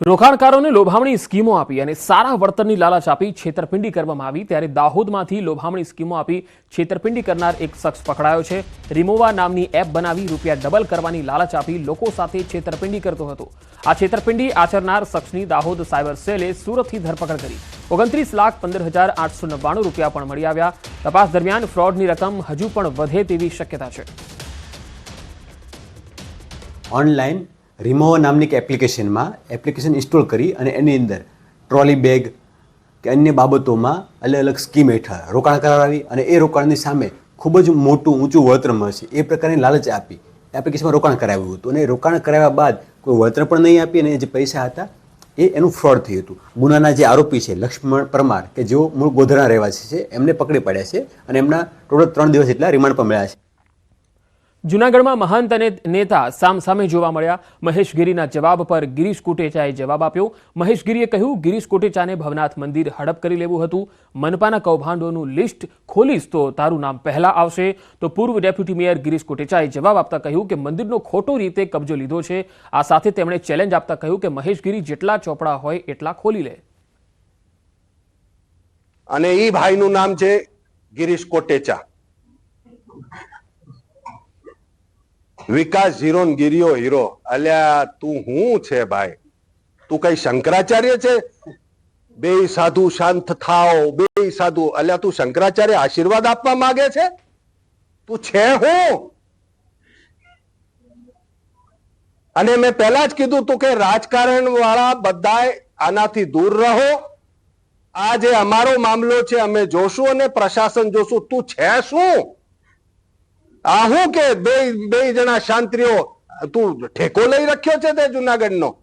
રોકાણકારોને લોભામણી સ્કીમો આપી અને સારા વળતરની લાલચ આપી છેતરપિંડી કરવામાં આવી. ત્યારે દાહોદમાંથી લોભામણી સ્કીમો આપી છેતરપિંડી કરનાર એક શખ્સ પકડાયો છે. રિમોવા નામની એપ બનાવી રૂપિયા ડબલ કરવાની લાલચ આપી લોકો સાથે છેતરપિંડી કરતો હતો. આ છેતરપિંડી આચરનાર શખ્સની દાહોદ સાયબર સેલે સુરતથી ધરપકડ કરી. ઓગણત્રીસ લાખ પંદર હજાર આઠસો નવ્વાણું રૂપિયા પણ મળી આવ્યા. તપાસ દરમિયાન ફ્રોડની રકમ હજુ પણ વધે તેવી શક્યતા છે. ઓનલાઈન રિમોવા નામની એક એપ્લિકેશનમાં એપ્લિકેશન ઇન્સ્ટોલ કરી અને એની અંદર ટ્રોલી બેગ કે અન્ય બાબતોમાં અલગ અલગ સ્કીમ હેઠળ રોકાણ કરાવી અને એ રોકાણની સામે ખૂબ જ મોટું ઊંચું વળતર મળશે. એ પ્રકારની લાલચ આપી. એપ્લિકેશનમાં રોકાણ કરાવ્યું હતું અને રોકાણ કરાવ્યા બાદ કોઈ વળતર પણ નહીં આપી અને જે પૈસા હતા એ એનું ફ્રોડ થયું હતું. ગુનાના જે આરોપી છે, લક્ષ્મણ પરમાર, કે જેઓ મૂળ ગોધરા રહેવાસી છે, એમને પકડી પડ્યા છે અને એમના ટોટલ ત્રણ દિવસ જેટલા રિમાન્ડ પણ મળ્યા છે. જૂનાગઢમાં મહંત અને નેતા સામસામે જોવા મળ્યા. મહેશ ગિરીના જવાબ પર ગિરીશ કોટેચાએ જવાબ આપ્યો. મહેશ ગિરીએ કહ્યું, ગિરીશ કોટેચાને ભવનાથ મંદિર હડપ કરી લેવું હતું. મનપાના કૌભાંડોનું લિસ્ટ ખોલીશ તો તારું નામ પહેલા આવશે. તો પૂર્વ ડેપ્યુટી મેયર ગિરીશ કોટેચાએ જવાબ આપતા કહ્યું કે મંદિરનો ખોટો રીતે કબજો લીધો છે. આ સાથે તેમણે ચેલેન્જ આપતા કહ્યું કે મહેશ ગિરી જેટલા ચોપડા હોય એટલા ખોલી લે. અને એ ભાઈનું નામ છે ગિરીશ કોટેચા. વિકાસ હીરો. ગીરીઓ હીરો અલ્યા, તું હું છે ભાઈ? તું કઈ શંકરાચાર્ય છે? બે સાધુ શાંત થાઓ, બે સાધુ. અલ્યા, તું શંકરાચાર્ય આશીર્વાદ આપવા માંગે છે? તું છે હું? અને મેં પહેલા જ કીધું તું કે રાજકારણ વાળા બધા આનાથી દૂર રહો. આ જે અમારો મામલો છે, અમે જોશું અને પ્રશાસન જોશું. તું છે શું? આ હું કે બે બે જણા શાંતિઓ, તું ઠેકો લઈ રાખ્યો છે તે જુનાગઢનો?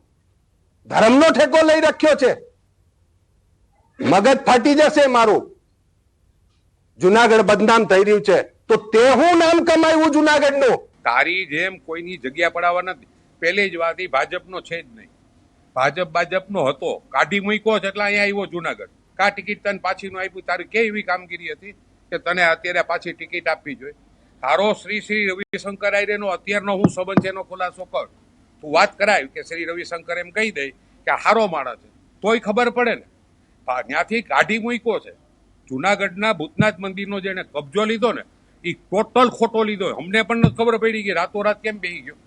ધર્મનો ઠેકો લઈ રાખ્યો છે? મગજ ફાટી જશે મારું. જુનાગઢ બદનામ થઈ રહ્યું છે. તો તે હું નામ કમાયું જુનાગઢનું? તારી જેમ કોઈની જગ્યા પડાવવા નથી. પહેલી જ વાત ભાજપનો છે જ નહીં. ભાજપ ભાજપનો હતો. કાઢી મૂક્યો છે એટલે અહીંયા આવ્યો જુનાગઢ. કા ટિકિટ તને પાછીનું આપ્યું? તારી કેવી કામગીરી હતી? કે તને અત્યારે પાછી ટિકિટ આપવી જોઈએ? તારો શ્રી શ્રી રવિશંકર આર્યનો અત્યારનો હું સંબંધ છે એનો ખુલાસો કર. તું વાત કરાય કે શ્રી રવિશંકર એમ કહી દે કે હારો માણસ છે. તોય ખબર પડે ને. ત્યાંથી કાઢી મૂક્યો છે. જુનાગઢના ભૂતનાથ મંદિરનો જેને કબજો લીધો ને એ ટોટલ ખોટો લીધો. અમને પણ ખબર પડી કે રાતોરાત કેમ બેહી ગયો.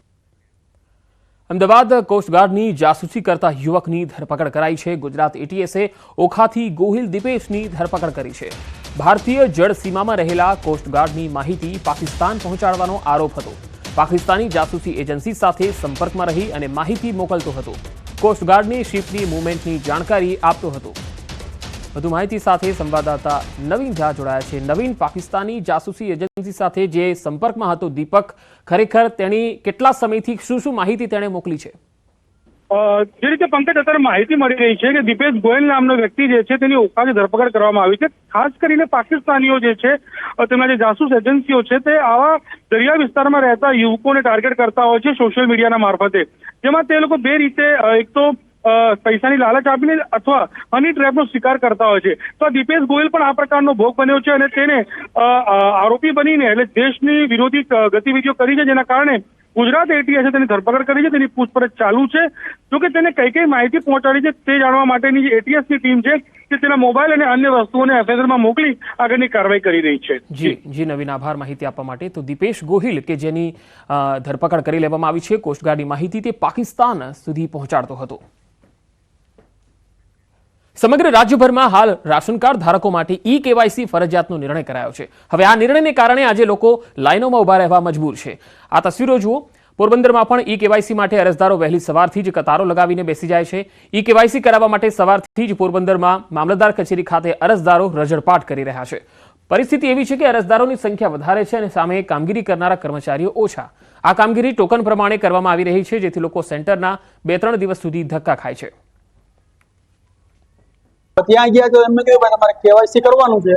અમદાવાદ કોસ્ટગાર્ડની જાસૂસી કરતા યુવકની ધરપકડ કરાઈ છે. ગુજરાત એટીએસે ઓખાથી ગોહિલ દિપેશની ધરપકડ કરી છે. ભારતીય જળ સીમામાં રહેલા કોસ્ટગાર્ડની માહિતી પાકિસ્તાન પહોંચાડવાનો આરોપ હતો. પાકિસ્તાની જાસૂસી એજન્સી સાથે સંપર્કમાં રહી અને માહિતી મોકલતો હતો. કોસ્ટગાર્ડની શિપની મૂવમેન્ટની જાણકારી આપતો હતો. વધુ માહિતી સાથે સંવાદદાતા નવીન ઝા જોડાયા છે. નવીન, પાકિસ્તાની જાસૂસી એજન્સી સાથે જે સંપર્કમાં હતો દીપક, ખરેખર તેની કેટલા સમયથી શું શું માહિતી તેણે મોકલી છે? જે રીતે પંકજ, અત્યારે માહિતી મળી રહી છે કે દીપેશ ગોયલ નામનો વ્યક્તિ જે છે, તેની ઓકાથી ધરપકડ કરવામાં આવી છે. ખાસ કરીને પાકિસ્તાનીઓ જે છે તેમના જે જાસૂસ એજન્સીઓ છે, તે આવા દરિયા વિસ્તારમાં રહેતા યુવકોને ટાર્ગેટ કરતા હોય છે સોશિયલ મીડિયાના મારફતે. જેમાં તે લોકો બે રીતે એક તો પૈસાની લાલચ આપીને અથવા હની ટ્રેપનો શિકાર કરતા હોય છે. તો દીપેશ ગોયલ પણ આ પ્રકારનો ભોગ બન્યો છે અને તેને આરોપી બનીને એટલે દેશની વિરોધી ગતિવિધિઓ કરી છે જેના કારણે ગુજરાત એટીએસે તેની ધરપકડ કરી છે, તેની પૂછપરછ ચાલુ છે. જોકે તેને કઈ કઈ માહિતી પહોંચાડી છે તે જાણવા માટેની જે એટીએસની ટીમ છે તે તેના મોબાઈલ અને અન્ય વસ્તુઓને એફએસએલમાં મોકલી આગળની કાર્યવાહી કરી રહી છે. જી જી, નવીન આભાર માહિતી આપવા માટે. તો દીપેશ ગોહિલ કે જેની ધરપકડ કરી લેવામાં આવી છે, કોસ્ટગાર્ડની માહિતી તે પાકિસ્તાન સુધી પહોંચાડતો હતો. સમગ્ર રાજ્યભરમાં હાલ રાશન ધારકો માટે ઈ કેવાયસી ફરજિયાતનો નિર્ણય કરાયો છે. હવે આ નિર્ણયને કારણે આજે લોકો લાઇનોમાં ઊભા રહેવા મજબૂર છે. આ તસવીરો જુઓ. પોરબંદરમાં પણ ઈ કેવાયસી માટે અરજદારો વહેલી સવારથી જ કતારો લગાવીને બેસી જાય છે. ઈ કેવાયસી કરાવવા માટે સવારથી જ પોરબંદરમાં મામલતદાર કચેરી ખાતે અરજદારો રજળપાટ કરી રહ્યા છે. પરિસ્થિતિ એવી છે કે અરજદારોની સંખ્યા વધારે છે અને સામે કામગીરી કરનારા કર્મચારીઓ ઓછા. આ કામગીરી ટોકન પ્રમાણે કરવામાં આવી રહી છે, જેથી લોકો સેન્ટરના બે ત્રણ દિવસ સુધી ધક્કા ખાય છે. ત્યાં ગયા તો એમને કીધું ભાઈ, તમારે કેવાયસી કરવાનું છે.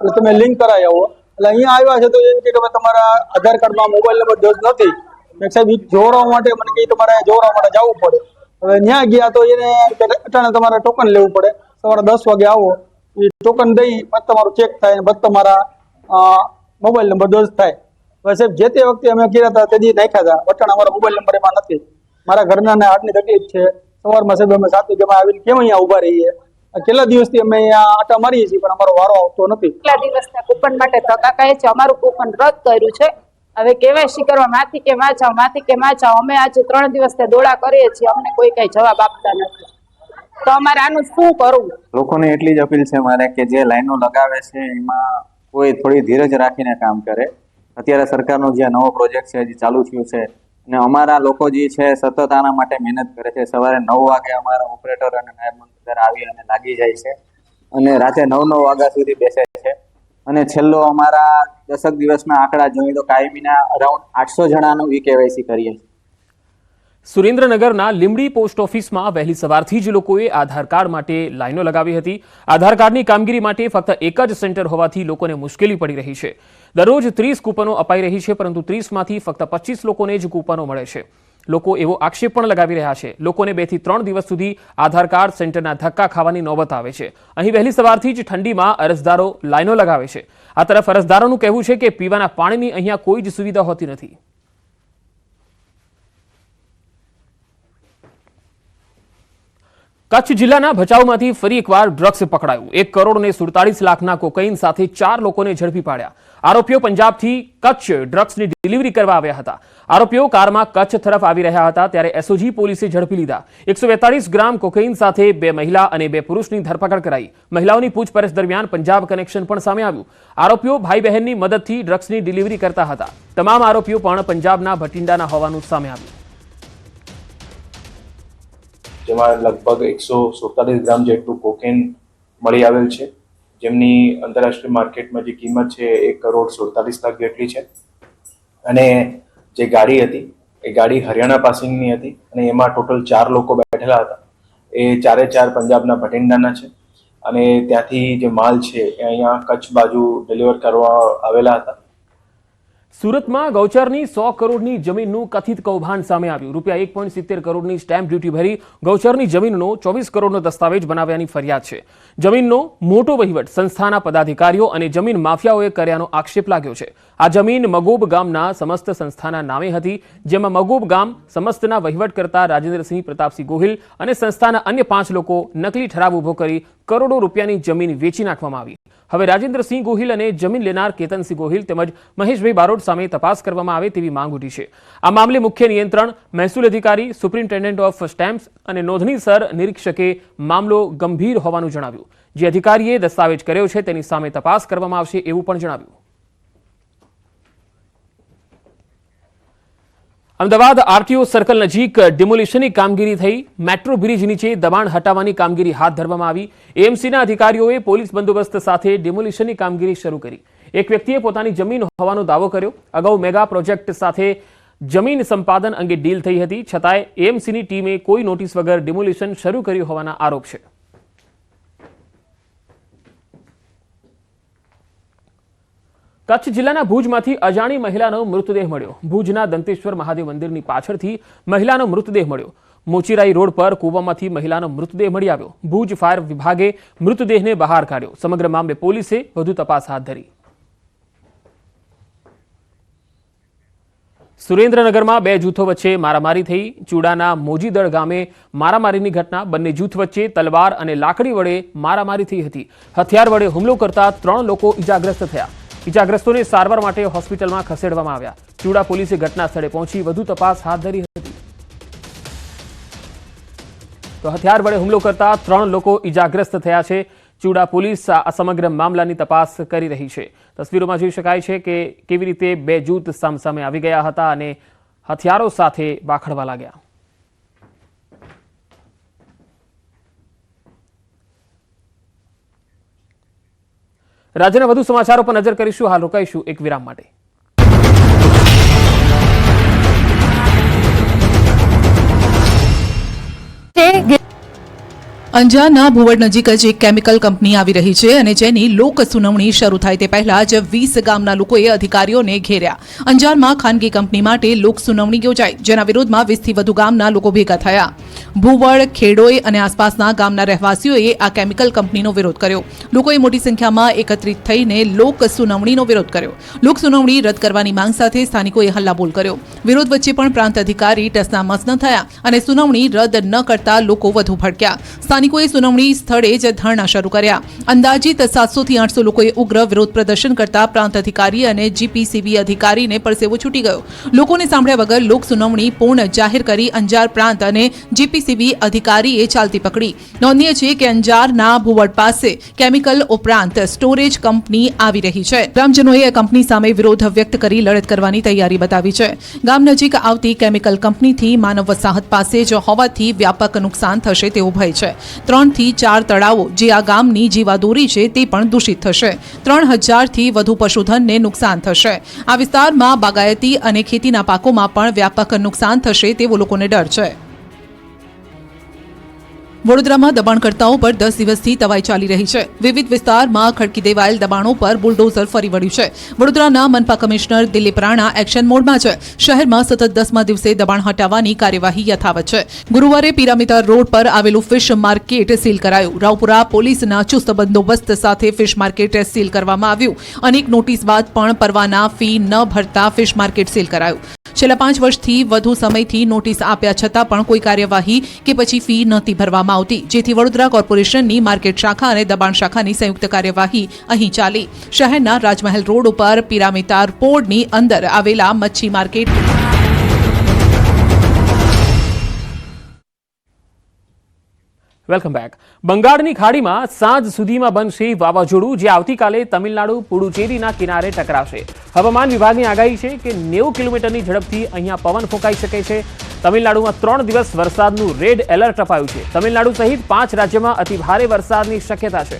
એટલે તમે લિંક કરાવી આવો. એટલે અહીંયા આવ્યા છે તો એમ કે ભાઈ, તમારા આધાર કાર્ડમાં મોબાઈલ નંબર દર્જ નથી. મેં સાહેબ જોડવા માટે મને કહે તમારે જોડવા માટે જવું પડે. હવે ત્યાં ગયા તો એને અટાણે તમારે ટોકન લેવું પડે. સવારે દસ વાગે આવો. એ ટોકન દઈ, પછી તમારું ચેક થાય અને પછી તમારા મોબાઈલ નંબર દર્જ થાય. હવે સાહેબ, જે તે વખતે અમે કર્યા હતા, તે દી નાખ્યા હતા. અટાણે અમારા મોબાઈલ નંબર એમાં નથી. મારા ઘરના હાર્ટની તકલીફ છે. સવારમાં સાહેબ, અમે સાત વાગે આવીને કેમ અહીંયા ઊભા રહીએ? કેટલા દિવસથી અમે અહીંયા આટા મારીએ છીએ પણ અમારો વારો આવતો નથી. કેટલા દિવસના કૂપન માટે ધક્કા કહે છે અમારું કૂપન રદ કર્યું છે. હવે કેવાયસી કરવા માથી કે માં જાઓ માથી કે માં જાઓ અમે આજે ત્રણ દિવસથી દોડા કરીએ છીએ અમને કોઈ કઈ જવાબ આપતા નથી. તો અમારે આનું શું કરવું? લોકોને એટલી જ અપીલ છે મારે કે જે લાઈનો લગાવે છે એમાં કોઈ થોડી ધીરજ રાખીને કામ કરે. અત્યારે સરકારનો જે નવો પ્રોજેક્ટ છે જે ચાલુ થયું છે અને અમારા લોકો જે છે સતત આના માટે મહેનત કરે છે. સવારે નવ વાગે અમારા ઓપરેટર અને નાયબ મંત્રીદાર આવી અને લાગી જાય છે. અને રાતે નવ નવ વાગ્યા સુધી બેસે છે. અને છેલ્લો અમારા દસક દિવસના આંકડા જોઈએ તો કાયમીના અરાઉન્ડ આઠસો જણાનું ઈ કેવાયસી કરીએ છીએ. સુરેન્દ્રનગરના લીમડી પોસ્ટ ઓફિસમાં વહેલી સવારથી જ લોકોએ આધાર કાર્ડ માટે લાઈનો લગાવી હતી. આધાર કાર્ડની કામગીરી માટે ફક્ત એક જ સેન્ટર હોવાથી લોકોને મુશ્કેલી પડી રહી છે. દરરોજ ત્રીસ કૂપનો અપાઈ રહી છે, પરંતુ ત્રીસમાંથી ફક્ત પચીસ લોકોને જ કૂપનો મળે છે. લોકો એવો આક્ષેપ પણ લગાવી રહ્યા છે. લોકોને બેથી ત્રણ દિવસ સુધી આધાર કાર્ડ સેન્ટરના ધક્કા ખાવાની નોબત આવે છે. અહીં વહેલી સવારથી જ ઠંડીમાં અરજદારો લાઈનો લગાવે છે. આ તરફ અરજદારોનું કહેવું છે કે પીવાના પાણીની અહીંયા કોઈ જ સુવિધા હોતી નથી. કચ્છ જિલ્લાના ભચાઉમાંથી ફરી એકવાર ડ્રગ્સ પકડાયું. એક કરોડ ને સુડતાલીસ લાખના કોકૈન સાથે ચાર લોકોને ઝડપી પાડ્યા. આરોપીઓ પંજાબથી કચ્છ ડ્રગ્સની ડિલિવરી કરવા આવ્યા હતા. આરોપીઓ કારમાં કચ્છ તરફ આવી રહ્યા હતા ત્યારે એસઓજી પોલીસે ઝડપી લીધા. એકસો ગ્રામ કોકેઇન સાથે બે મહિલા અને બે પુરુષની ધરપકડ કરાઈ. મહિલાઓની પૂછપરછ દરમિયાન પંજાબ કનેક્શન પણ સામે આવ્યું. આરોપીઓ ભાઈ બહેનની મદદથી ડ્રગ્સની ડિલિવરી કરતા હતા. તમામ આરોપીઓ પણ પંજાબના ભટિંડાના હોવાનું સામે આવ્યું. જેમાં લગભગ એકસો સુડતાલીસ ગ્રામ જેટલું કોકેન મળી આવેલ છે. જેમની આંતરરાષ્ટ્રીય માર્કેટમાં જે કિંમત છે એક કરોડ સુડતાલીસ લાખ જેટલી છે. અને જે ગાડી હતી, એ ગાડી હરિયાણા પાસિંગની હતી અને એમાં ટોટલ ચાર લોકો બેઠેલા હતા. એ ચારે ચાર પંજાબના ભટિંડાના છે. અને ત્યાંથી જે માલ છે એ અહીંયા કચ્છ બાજુ ડિલિવર કરવા આવેલા હતા. સુરતમાં ગૌચરની સો કરોડની જમીનનું કથિત કૌભાંડ સામે આવ્યું. રૂપિયા એક પોઈન્ટ સિત્તેર કરોડની સ્ટેમ્પ ડ્યુટી ભરી ગૌચરની જમીનનો ચોવીસ કરોડનો દસ્તાવેજ બનાવ્યાની ફરિયાદ છે. જમીનનો મોટો વહીવટ સંસ્થાના પદાધિકારીઓ અને જમીન માફિયાઓએ કર્યાનો આક્ષેપ લાગ્યો છે. આ જમીન મગોબ ગામના સમસ્ત સંસ્થાના નામે હતી, જેમાં મગોબ ગામ સમસ્તના વહીવટ કરતા રાજેન્દ્રસિંહ પ્રતાપસિંહ ગોહિલ અને સંસ્થાના અન્ય પાંચ લોકો નકલી ઠરાવ ઊભો કરી કરોડો રૂપિયાની જમીન વેચી નાખવામાં આવી. હવે રાજેન્દ્રસિંહ ગોહિલ અને જમીન લેનાર કેતનસિંહ ગોહિલ તેમજ મહેશભાઈ બારોટ સામે તપાસ કરવામાં આવે તેવી માંગ ઉઠી છે. આ મામલે મુખ્ય નિયંત્રણ, મહેસૂલ અધિકારી, સુપ્રિન્ટેન્ડન્ટ ઓફ સ્ટેમ્પ્સ અને નોંધણીસર નિરીક્ષકે મામલો ગંભીર હોવાનું જણાવ્યું. જે અધિકારીએ દસ્તાવેજ કર્યો છે તેની સામે તપાસ કરવામાં આવશે એવું પણ જણાવ્યું. અમદાવાદ આરટીઓ સર્કલ નજીક ડિમોલિશનની કામગીરી થઈ. મેટ્રો બ્રિજ નીચે દબાણ હટાવવાની કામગીરી હાથ ધરવામાં આવી. એએમસીના અધિકારીઓએ પોલીસ બંદોબસ્ત સાથે ડિમોલિશનની કામગીરી શરૂ કરી. એક વ્યક્તિએ પોતાની જમીન હોવાનો દાવો કર્યો. અગાઉ મેગા પ્રોજેક્ટ સાથે જમીન સંપાદન અંગે ડીલ થઈ હતી. છતાંય એએમસીની ટીમે કોઈ નોટિસ વગર ડિમોલિશન શરૂ કર્યું હોવાના આરોપ છે. કચ્છ જિલ્લાના ભુજમાંથી અજાણી મહિલાનો મૃતદેહ મળ્યો. ભુજના દંતેશ્વર મહાદેવ મંદિરની પાછળથી મહિલાનો મૃતદેહ મળ્યો. મોચીરાઈ રોડ પર કૂવામાંથી મહિલાનો મૃતદેહ મળી આવ્યો. ભુજ ફાયર વિભાગે મૃતદેહને બહાર કાઢ્યો. સમગ્ર મામલે પોલીસે વધુ તપાસ હાથ ધરી. સુરેન્દ્રનગરમાં બે જૂથો વચ્ચે મારામારી થઈ. ચૂડાના મોજીદળ ગામે મારામારીની ઘટના. બંને જૂથ વચ્ચે તલવાર અને લાકડી વડે મારામારી થઈ હતી. હથિયાર વડે હુમલો કરતા ત્રણ લોકો ઇજાગ્રસ્ત થયા. ઇજાગ્રસ્તોને સારવાર માટે હોસ્પિટલમાં ખસેડવામાં આવ્યા. ચૂડા પોલીસે ઘટના સ્થળે પહોંચી વધુ તપાસ હાથ ધરી હતી. તો હથિયાર વડે હુમલો કરતા ત્રણ લોકો ઇજાગ્રસ્ત થયા છે. ચૂડા પોલીસ આ સમગ્ર મામલાની તપાસ કરી રહી છે. તસવીરોમાં જોઈ શકાય છે કે કેવી રીતે બે જૂથ સામસામે આવી ગયા હતા અને હથિયારો સાથે બાખડવા લાગ્યા. રાજ્યના વધુ સમાચારો પર નજર કરીશું. હાલ રોકાઈશું એક વિરામ માટે. અંજારના ભુવડ નજીક જ એક કેમિકલ કંપની આવી રહી છે અને જેની લોક સુનાવણી શરૂ થાય તે પહેલા જ વીસ ગામના લોકોએ અધિકારીઓને ઘેર્યા. અંજારમાં ખાનગી કંપની માટે લોક સુનાવણી યોજાઈ, જેના વિરોધમાં વીસથી વધુ ગામના લોકો ભેગા થયા. ભુવડ, ખેડોઈ અને આસપાસના ગામના રહેવાસીઓએ આ કેમિકલ કંપનીનો વિરોધ કર્યો. લોકોએ મોટી સંખ્યામાં એકત્રિત થઈને લોક સુનાવણીનો વિરોધ કર્યો. લોક સુનાવણી રદ કરવાની માંગ સાથે સ્થાનિકોએ હલ્લાબોલ કર્યો. વિરોધ વચ્ચે પણ પ્રાંત અધિકારી ટસના મસ્ત થયા અને સુનાવણી રદ ન કરતા લોકો વધુ ભડક્યા. સ્થાનિકોએ સુનાવણી સ્થળે જ ધરણા શરૂ કર્યા. અંદાજીત સાતસોથી આઠસો લોકોએ ઉગ્ર વિરોધ પ્રદર્શન કરતા પ્રાંત અધિકારી અને જીપીસીબી અધિકારીને પરસેવો છૂટી ગયો. લોકોને સાંભળ્યા વગર લોક સુનાવણી પૂર્ણ જાહેર કરી અંજાર પ્રાંત અને જીપીસીબી અધિકારીએ ચાલતી પકડી. નોંધનીય છે કે અંજારના ભુવડ પાસે કેમિકલ ઉપરાંત સ્ટોરેજ કંપની આવી રહી છે. ગ્રામજનોએ આ કંપની સામે વિરોધ વ્યક્ત કરી લડત કરવાની તૈયારી બતાવી છે. ગામ નજીક આવતી કેમિકલ કંપનીથી માનવ વસાહત પાસે જ હોવાથી વ્યાપક નુકસાન થશે તેવો ભય છે. ત્રણથી ચાર તળાવો જે આ ગામની જીવાદોરી છે તે પણ દૂષિત થશે. ત્રણ હજારથી વધુ પશુધનને નુકસાન થશે. આ વિસ્તારમાં બાગાયતી અને ખેતીના પાકોમાં પણ વ્યાપક નુકસાન થશે તેવો લોકોને ડર છે. વડોદરામાં દબાણકર્તાઓ પર દસ દિવસથી તવાઈ ચાલી રહી છે. વિવિધ વિસ્તારમાં ખડકી દેવાયેલ દબાણો પર બુલડોઝર ફરી વળ્યું છે. વડોદરાના મનપા કમિશનર દિલીપ રાણા એક્શન મોડમાં છે. શહેરમાં સતત દસમા દિવસે દબાણ હટાવવાની કાર્યવાહી યથાવત છે. ગુરુવારે પિરામિતા રોડ પર આવેલું ફિશ માર્કેટ સીલ કરાયું. રાવપુરા પોલીસના ચુસ્ત બંદોબસ્ત સાથે ફિશ માર્કેટ સીલ કરવામાં આવ્યું. અનેક નોટિસ બાદ પણ પરવાના ફી ન ભરતા ફિશ માર્કેટ સીલ કરાયું. છેલ્લા પાંચ વર્ષથી વધુ સમયથી નોટિસ આપ્યા છતાં પણ કોઈ કાર્યવાહી કે પછી ફી નહોતી ભરવામાં આવતી. જેથી વડોદરા કોર્પોરેશનની માર્કેટ શાખા અને દબાણ શાખાની સંયુક્ત કાર્યવાહી અહીં ચાલી. શહેરના રાજમહેલ રોડ ઉપર પિરામિતાર પોર્ડની અંદર આવેલા મચ્છી માર્કેટ વેલકમ બેક. બંગાળની ખાડીમાં સાંજ સુધીમાં બનશે વાવાઝોડું, જે આવતીકાલે તમિલનાડુ, પુડુચેરીના કિનારે ટકરાશે હવામાન વિભાગની આગાહી છે કે નેવું કિલોમીટરની ઝડપથી અહીંયા પવન ફૂંકાઈ શકે છે. તમિલનાડુમાં ત્રણ દિવસ વરસાદનું રેડ એલર્ટ અપાયું છે. તમિલનાડુ સહિત પાંચ રાજ્યમાં અતિભારે વરસાદની શક્યતા છે.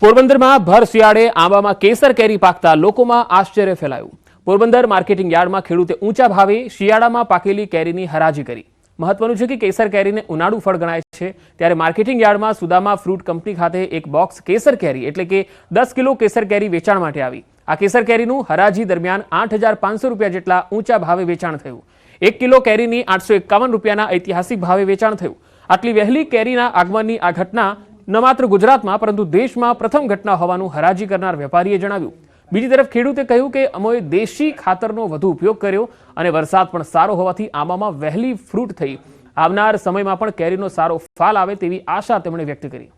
પોરબંદરમાં ભર શિયાળે આંબામાં કેસર કેરી પાકતા લોકોમાં આશ્ચર્ય ફેલાયું. પોરબંદર માર્કેટિંગ યાર્ડમાં ખેડૂતે ઊંચા ભાવે શિયાળામાં પાકેલી કેરીની હરાજી કરી. મહત્વનું છે કે કેસર કેરીને ઉનાળુ ફળ ગણાય છે. ત્યારે માર્કેટિંગ યાર્ડમાં સુદામા ફ્રૂટ કંપની ખાતે એક બોક્સ કેસર કેરી એટલે કે દસ કિલો કેસર કેરી વેચાણ માટે આવી. આ કેસર કેરીનું હરાજી દરમિયાન આઠ હજાર પાંચસો રૂપિયા જેટલા ઊંચા ભાવે વેચાણ થયું. એક કિલો કેરીની આઠસો એકાવન રૂપિયાના ઐતિહાસિક ભાવે વેચાણ થયું. આટલી વહેલી કેરીના આગમનની આ ઘટના ન માત્ર ગુજરાતમાં, પરંતુ દેશમાં પ્રથમ ઘટના હોવાનું હરાજી કરનાર વેપારીએ જણાવ્યું. બીજી તરફ ખેડૂતે કહ્યું કે અમોએ દેશી ખાતરનો વધુ ઉપયોગ કર્યો અને વરસાદ પણ સારો હોવાથી આંબામાં વહેલી ફ્રૂટ થઈ. આવનાર સમયમાં પણ કેરીનો સારો ફાલ આવે તેવી આશા તેમણે વ્યક્ત કરી.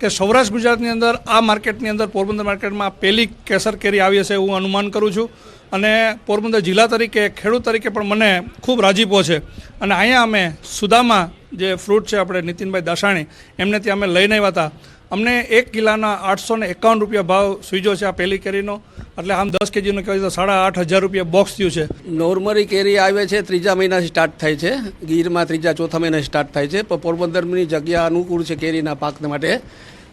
કે સૌરાષ્ટ્ર ગુજરાતની અંદર, આ માર્કેટની અંદર પોરબંદર માર્કેટમાં પહેલી કેસર કેરી આવી હશે એવું અનુમાન કરું છું. અને પોરબંદર જિલ્લા તરીકે, ખેડૂત તરીકે પણ મને ખૂબ રાજીપો છે. અને અહીંયા અમે સુદામા જે ફ્રૂટ છે આપણે નીતિનભાઈ દાસાણી, એમને ત્યાં અમે લઈને આવ્યા હતા. અમને એક કિલાના આઠસો ને એકાવન રૂપિયા ભાવ સુઈજો છે આ પહેલી કેરીનો. એટલે આમ દસ કેજીનો કહેવાય તો સાડા આઠ હજાર રૂપિયા બોક્સ થયું છે. નોર્મલી કેરી આવે છે, ત્રીજા મહિનાથી સ્ટાર્ટ થાય છે. ગીરમાં ત્રીજા, ચોથા મહિના સ્ટાર્ટ થાય છે. પણ પોરબંદરની જગ્યા અનુકૂળ છે કેરીના પાક માટે.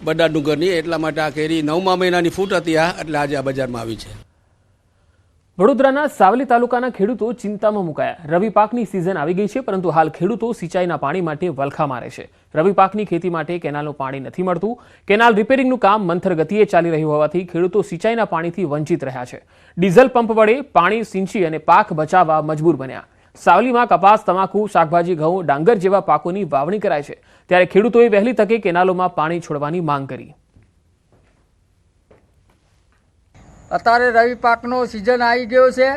બડા ડુંગરની, એટલા માટે આ કેરી નવમા મહિનાની ફૂટ હતી આ, એટલે આજે આ બજારમાં આવી છે. વડોદરાના સાવલી તાલુકાના ખેડૂતો ચિંતામાં મુકાયા. રવિ પાકની સિઝન આવી ગઈ છે, પરંતુ હાલ ખેડૂતો સિંચાઈના પાણી માટે વલખા મારે છે. રવિ પાકની ખેતી માટે કેનાલનું પાણી નથી મળતું. કેનાલ રિપેરિંગનું કામ મંથર ગતિએ ચાલી રહ્યું હોવાથી ખેડૂતો સિંચાઈના પાણીથી વંચિત રહ્યા છે. ડીઝલ પંપ વડે પાણી સિંચી અને પાક બચાવવા મજબૂર બન્યા. સાવલીમાં કપાસ, તમાકુ, શાકભાજી, ઘઉં, ડાંગર જેવા પાકોની વાવણી કરાય છે. ત્યારે ખેડૂતોએ વહેલી તકે કેનાલોમાં પાણી છોડવાની માંગ કરી. અત્યારે રવિ પાકનો સિઝન આવી ગયો છે.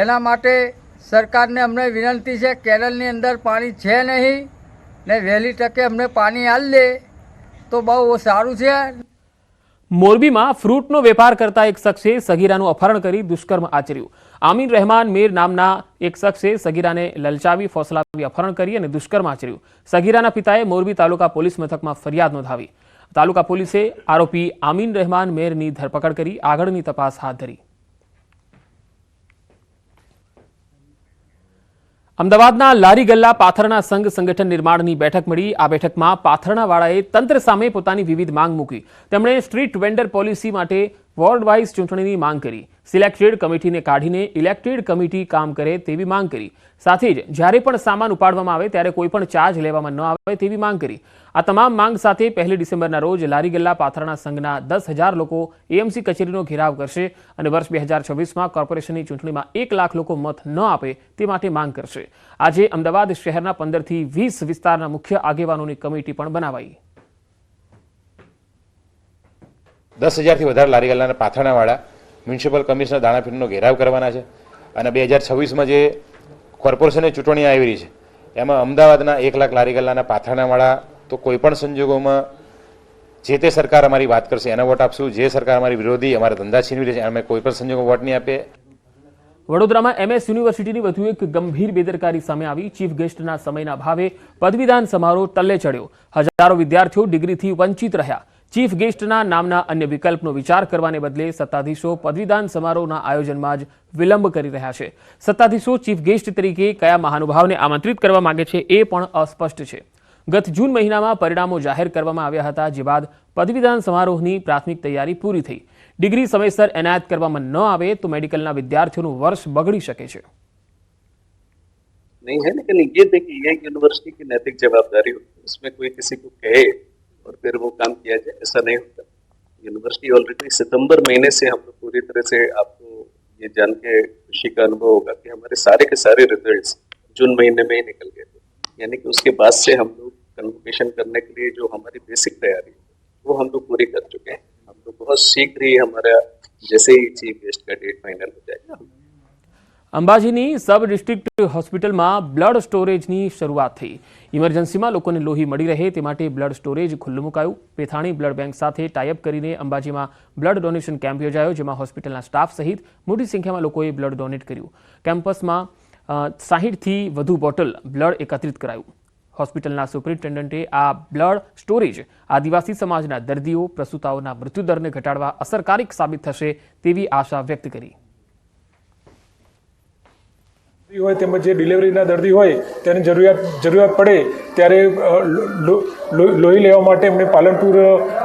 એના માટે સરકારને અમને વિનંતી છે કેનલની અંદર પાણી છે નહીં, ને વહેલી તકે અમને પાણી આલ દે, તો બહુ સારું છે. મોરબીમાં ફ્રૂટનો વેપાર કરતા એક શખ્સે સગીરાનું અપહરણ કરી દુષ્કર્મ આચર્યું. આમીન રહેમાન મીર નામના એક શખ્સે સગીરાને લલચાવી, ફોસલાવી, અપહરણ કરી અને દુષ્કર્મ આચર્યું. સગીરાના પિતાએ મોરબી તાલુકા પોલીસ મથકમાં ફરિયાદ નોંધાવી. તાલુકા પોલીસે આરોપી આમીન રહેમાન મેરની ધરપકડ કરી આગળની તપાસ હાથ ધરી. અમદાવાદના લારી ગલ્લા પાથરણા સંઘ સંગઠન નિર્માણની બેઠક મળી. આ બેઠકમાં પાથરણાવાળાએ તંત્ર સામે પોતાની વિવિધ માંગ મૂકી. તેમણે સ્ટ્રીટ વેન્ડર પોલિસી માટે વોર્ડ વાઇઝ ચૂંટણીની માંગ કરી. સિલેક્ટેડ કમિટીને કાઢીને ઇલેક્ટેડ કમિટી કામ કરે તેવી માંગ કરી. સાથે જ જ્યારે પણ સામાન ઉપાડવામાં આવે ત્યારે કોઈ પણ ચાર્જ લેવામાં ન આવે તેવી માંગ કરી. આ તમામ માંગ સાથે પહેલી ડિસેમ્બરના રોજ લારી ગલ્લા પાથરણા સંઘના દસ હજાર લોકો એએમસી કચેરીનો ઘેરાવ કરશે અને વર્ષ બે હજાર છવ્વીસમાં કોર્પોરેશનની ચૂંટણીમાં એક લાખ લોકો મત ન આપે તે માટે માંગ કરશે. આજે અમદાવાદ શહેરના પંદરથી વીસ વિસ્તારના મુખ્ય આગેવાનોની કમિટી પણ બનાવાઈ. દસ હજારથી વધારે લારી ગલ્લાના પાથરણાવાળા મ્યુનિસિપલ કમિશનર દાણાપીઠનો ઘેરાવ કરવાના છે. અને બે હજાર છવ્વીસમાં જે કોર્પોરેશનની ચૂંટણી આવી રહી છે, એમાં અમદાવાદના એક લાખ લારી ગલ્લાના પાથરણાવાળા તો કોઈપણ સંજોગોમાં જે તે સરકાર અમારી વાત કરશે, એના વોટ આપશું. જે સરકાર અમારી વિરોધી, અમારા ધંધા છીનવી રહી છે, અમે કોઈ પણ સંજોગો વોટ નહીં આપીએ. વડોદરામાં એમએસ યુનિવર્સિટીની વધુ એક ગંભીર બેદરકારી સામે આવી. ચીફ ગેસ્ટના સમયના ભાવે પદવીદાન સમારોહ ટલ્લે ચડ્યો. હજારો વિદ્યાર્થીઓ ડિગ્રીથી વંચિત રહ્યા. ચીફ ગેસ્ટના નામના અન્ય વિકલ્પનો વિચાર કરવાને બદલે સત્તાધીશો પદવીદાન સમારોહના આયોજનમાં જ વિલંબ કરી રહ્યા છે સત્તાધીશો ચીફ ગેસ્ટ તરીકે કયા મહાનુભાવને આમંત્રિત કરવા માંગે છે એ પણ અસ્પષ્ટ છે ગત જૂન મહિનામાં પરિણામો જાહેર કરવામાં આવ્યા હતા જે બાદ પદવીદાન સમારોહની પ્રાથમિક તૈયારી પૂરી થઈ ડિગ્રી સમયસર એનાયત કરવામાં ન આવે તો મેડિકલના વિદ્યાર્થીઓનું વર્ષ બગડી શકે છે नहीं है लेकिन ये देखिए ये यूनिवर्सिटी की नैतिक जवाबदारी होती है उसमें कोई किसी को कहे और फिर वो काम किया जाए, ऐसा नहीं होता। यूनिवर्सिटी ऑलरेडी सितंबर महीने से हम लोग पूरी तरह से आपको ये जान के खुशी का अनुभव होगा कि हमारे सारे के सारे रिज़ल्ट जून महीने में ही निकल गए थे। यानी कि उसके बाद से हम लोग कन्वोकेशन करने के लिए जो हमारी बेसिक तैयारी है, वो हम लोग पूरी कर चुके हैं। हम लोग बहुत शीघ्र ही हमारा जैसे ही चीफ गेस्ट का डेट फाइनल हो અંબાજીની સબ ડિસ્ટ્રિક્ટ હોસ્પિટલમાં બ્લડ સ્ટોરેજની શરૂઆત થઈ. ઇમરજન્સીમાં લોકોને લોહી મળી રહે તે માટે બ્લડ સ્ટોરેજ ખુલ્લું મુકાયું. પેથાણી બ્લડ બેંક સાથે ટાઈઅપ કરીને અંબાજીમાં બ્લડ ડોનેશન કેમ્પ યોજાયો, જેમાં હોસ્પિટલના સ્ટાફ સહિત મોટી સંખ્યામાં લોકોએ બ્લડ ડોનેટ કર્યું. કેમ્પસમાં સાહીઠથી વધુ બોટલ બ્લડ એકત્રિત કરાયું. હોસ્પિટલના સુપરિન્ટેન્ડન્ટે આ બ્લડ સ્ટોરેજ આદિવાસી સમાજના દર્દીઓ, પ્રસૂતાઓના મૃત્યુદરને ઘટાડવા અસરકારક સાબિત થશે તેવી આશા વ્યક્ત કરી. હોય તેમજ જે ડિલિવરીના દર્દી હોય તેની જરૂરિયાત જરૂરિયાત પડે ત્યારે લોહી લેવા માટે એમને પાલનપુર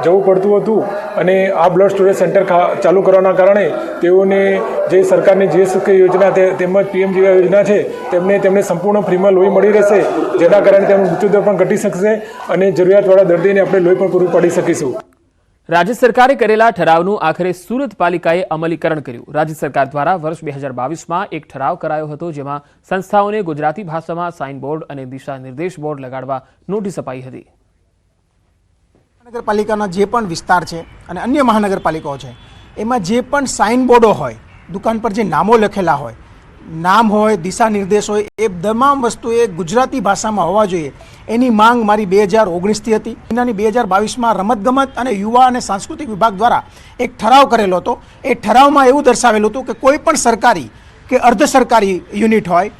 જવું પડતું હતું અને આ બ્લડ સ્ટોરેજ સેન્ટર ચાલુ કરવાના કારણે તેઓને જે સરકારની જે સુખ યોજના તેમજ પીએમ જેવી યોજના છે, તેમને તેમને સંપૂર્ણ ફ્રીમાં લોહી મળી રહેશે, જેના કારણે તેમનું મૃત્યુદર પણ ઘટી શકશે અને જરૂરિયાતવાળા દર્દીને આપણે લોહી પણ પૂરું પાડી શકીશું. રાજ્ય સરકારે કરેલા ઠરાવનું આખરે સુરત પાલિકાએ અમલીકરણ કર્યું. રાજ્ય સરકાર દ્વારા વર્ષ બે હજાર બાવીસમાં એક ઠરાવ કરાયો હતો જેમાં સંસ્થાઓને ગુજરાતી ભાષામાં સાઇન બોર્ડ અને દિશા નિર્દેશ બોર્ડ લગાડવા નોટિસ અપાઈ હતી. મહાનગરપાલિકાના જે પણ વિસ્તાર છે અને અન્ય મહાનગરપાલિકાઓ છે, એમાં જે પણ સાઇન બોર્ડો હોય, દુકાન પર જે નામો લખેલા હોય નામ હોય દિશા નિર્દેશ હોય, એ તમામ વસ્તુ એ ગુજરાતી ભાષામાં હોવા જોઈએ. એની માંગ મારી બે હજાર ઓગણીસથી હતી. મહિનાની બે હજાર બાવીસમાં રમતગમત અને યુવા અને સાંસ્કૃતિક વિભાગ દ્વારા એક ઠરાવ કરેલો હતો. એ ઠરાવમાં એવું દર્શાવેલું હતું કે કોઈ પણ સરકારી કે અર્ધ સરકારી યુનિટ હોય,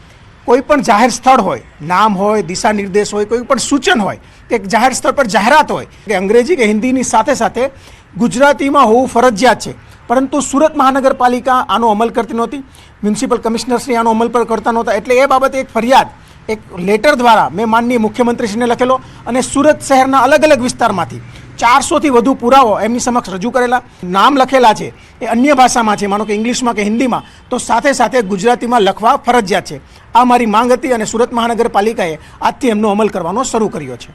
કોઈ પણ જાહેર સ્થળ હોય, નામ હોય દિશા નિર્દેશ હોય, કોઈ પણ સૂચન હોય, કે જાહેર સ્થળ પર જાહેરાત હોય, કે અંગ્રેજી કે હિન્દીની સાથે સાથે ગુજરાતીમાં હોવું ફરજિયાત છે. પરંતુ સુરત મહાનગરપાલિકા આનો અમલ કરતી નહોતી. મ્યુનિસિપલ કમિશનરશ્રી આનો અમલ પર કરતા નહોતા. એટલે એ બાબતે એક ફરિયાદ, એક લેટર દ્વારા મેં માનનીય મુખ્યમંત્રીશ્રીને લખેલો અને સુરત શહેરના અલગ અલગ વિસ્તારમાંથી ચારસોથી વધુ પુરાવો એમની સમક્ષ રજૂ કરેલા. નામ લખેલા છે, એ અન્ય ભાષામાં છે, માનો કે ઇંગ્લિશમાં કે હિન્દીમાં, તો સાથે સાથે ગુજરાતીમાં લખવા ફરજિયાત છે. આ મારી માંગ હતી અને સુરત મહાનગરપાલિકાએ આજથી એમનો અમલ કરવાનો શરૂ કર્યો છે.